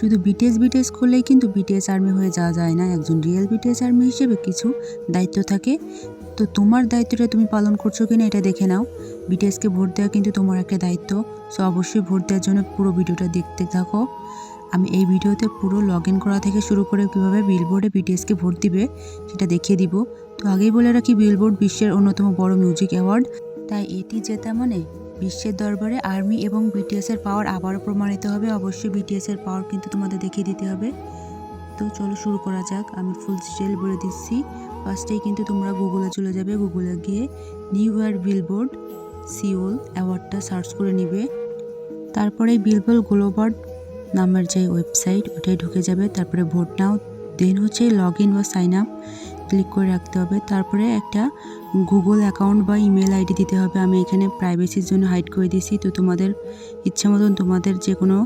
শুধু BTS BTS করলেই কিন্তু বিটিএস আর্মি হয়ে যাওয়া যায় না। একজন রিয়েল বিটিএস আর্মি হিসেবে কিছু দায়িত্ব থাকে। তো তোমার দায়িত্বটা তুমি পালন করছ কিনা এটা দেখে নাও। বিটিএসকে ভোট দেওয়া কিন্তু তোমার একটা দায়িত্ব। সো অবশ্যই ভোট দেওয়ার জন্য পুরো ভিডিওটা দেখতে থাকো। আমি এই ভিডিওতে পুরো লগ ইন করা থেকে শুরু করে কীভাবে বিলবোর্ডে বিটিএসকে ভোট দিবে সেটা দেখিয়ে দিব। তো আগেই বলে রাখি বিলবোর্ড বিশ্বের অন্যতম বড় মিউজিক অ্যাওয়ার্ড তাই এটি জেতা মানে বিশ্বের দরবারে আর্মি এবং বিটিএসের পাওয়ার আবারও প্রমাণিত হবে। অবশ্যই বিটিএসের পাওয়ার কিন্তু তোমাদের দেখিয়ে দিতে হবে। তো চলো শুরু করা যাক। আমি ফুল ডিটেল বলে দিচ্ছি। ফার্স্টেই কিন্তু তোমরা গুগলে চলে যাবে। গুগলে গিয়ে নিউ ইয়ার বিলবোর্ড সিওল অ্যাওয়ার্ডটা সার্চ করে নিবে। তারপরে বিলবোর্ড গ্লোবার্ড নামের যে ওয়েবসাইট ওটাই ঢুকে যাবে। তারপরে ভোট নাও। দেন হচ্ছে লগ ইন বা সাইন আপ ক্লিক করে রাখতে হবে। তারপরে একটা গুগল অ্যাকাউন্ট বা ইমেল আইডি দিতে হবে। আমি এখানে প্রাইভেসির জন্য হাইড করে দিয়েছি। তো তোমাদের ইচ্ছা মতন তোমাদের যে কোনো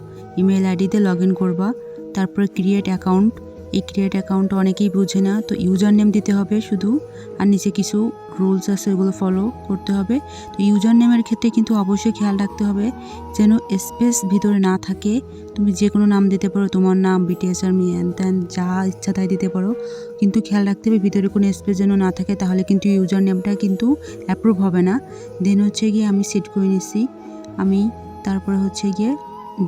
ইমেল আইডিতে লগ ইন করবা। তারপরে ক্রিয়েট অ্যাকাউন্ট এই ক্রিয়েট অ্যাকাউন্ট অনেকেই বুঝে না। তো ইউজার নেম দিতে হবে শুধু, আর নিচে কিছু রুলস আছে ওগুলো ফলো করতে হবে। তো ইউজার নেমের ক্ষেত্রে কিন্তু অবশ্যই খেয়াল রাখতে হবে, যেন স্পেস ভিতরে না থাকে। তুমি যে কোনো নাম দিতে পারো, তোমার নাম বিটিএস আর্মি ত্যান যা ইচ্ছা তাই দিতে পারো। কিন্তু খেয়াল রাখতে হবে, ভিতরে কোনো স্পেস যেন না থাকে, তাহলে কিন্তু ইউজার নেমটা কিন্তু অ্যাপ্রুভ হবে না। দেন হচ্ছে গিয়ে আমি সেট করে নিচ্ছি আমি তারপরে হচ্ছে গিয়ে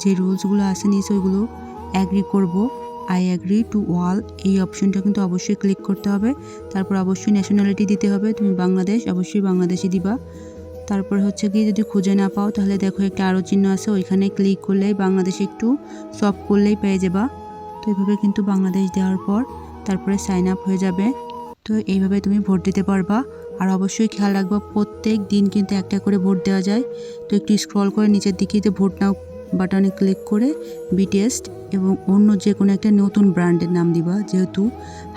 যে রুলসগুলো আছে নিচে ওইগুলো অ্যাগ্রি করব। আই অ্যাগ্রি টু ওয়াল এই অপশনটা কিন্তু অবশ্যই ক্লিক করতে হবে। তারপর অবশ্যই ন্যাশনালিটি দিতে হবে। তুমি বাংলাদেশ, অবশ্যই বাংলাদেশি দিবা। তারপর হচ্ছে গিয়ে যদি খুঁজে না পাও, তাহলে দেখো একটা আরও চিহ্ন আছে। ওইখানে ক্লিক করলেই বাংলাদেশে একটু সব করলেই পেয়ে যাবা। তো এইভাবে কিন্তু বাংলাদেশ দেওয়ার পর তারপরে সাইন আপ হয়ে যাবে। তো এইভাবে তুমি ভোট দিতে পারবা। আর অবশ্যই খেয়াল রাখবা, প্রত্যেক দিন কিন্তু একটা করে ভোট দেওয়া যায়। তো একটু স্ক্রল করে নিচের দিকে যে ভোট নাও বাটনে ক্লিক করে বিটিএস এবং অন্য যে কোনো একটা নতুন ব্র্যান্ডের নাম দিবা। যেহেতু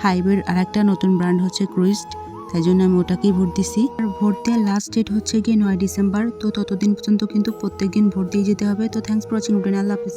হাইবের আর একটা নতুন ব্র্যান্ড হচ্ছে ক্রুইস্ট তাই জন্য আমি ওটাকেই ভোট দিছি। আর ভোট দেওয়ার লাস্ট ডেট হচ্ছে গিয়ে নয় ডিসেম্বর, তো ততদিন পর্যন্ত কিন্তু প্রত্যেক দিন ভোট দিয়ে যেতে হবে। তো thanks for watching Allah Hafiz.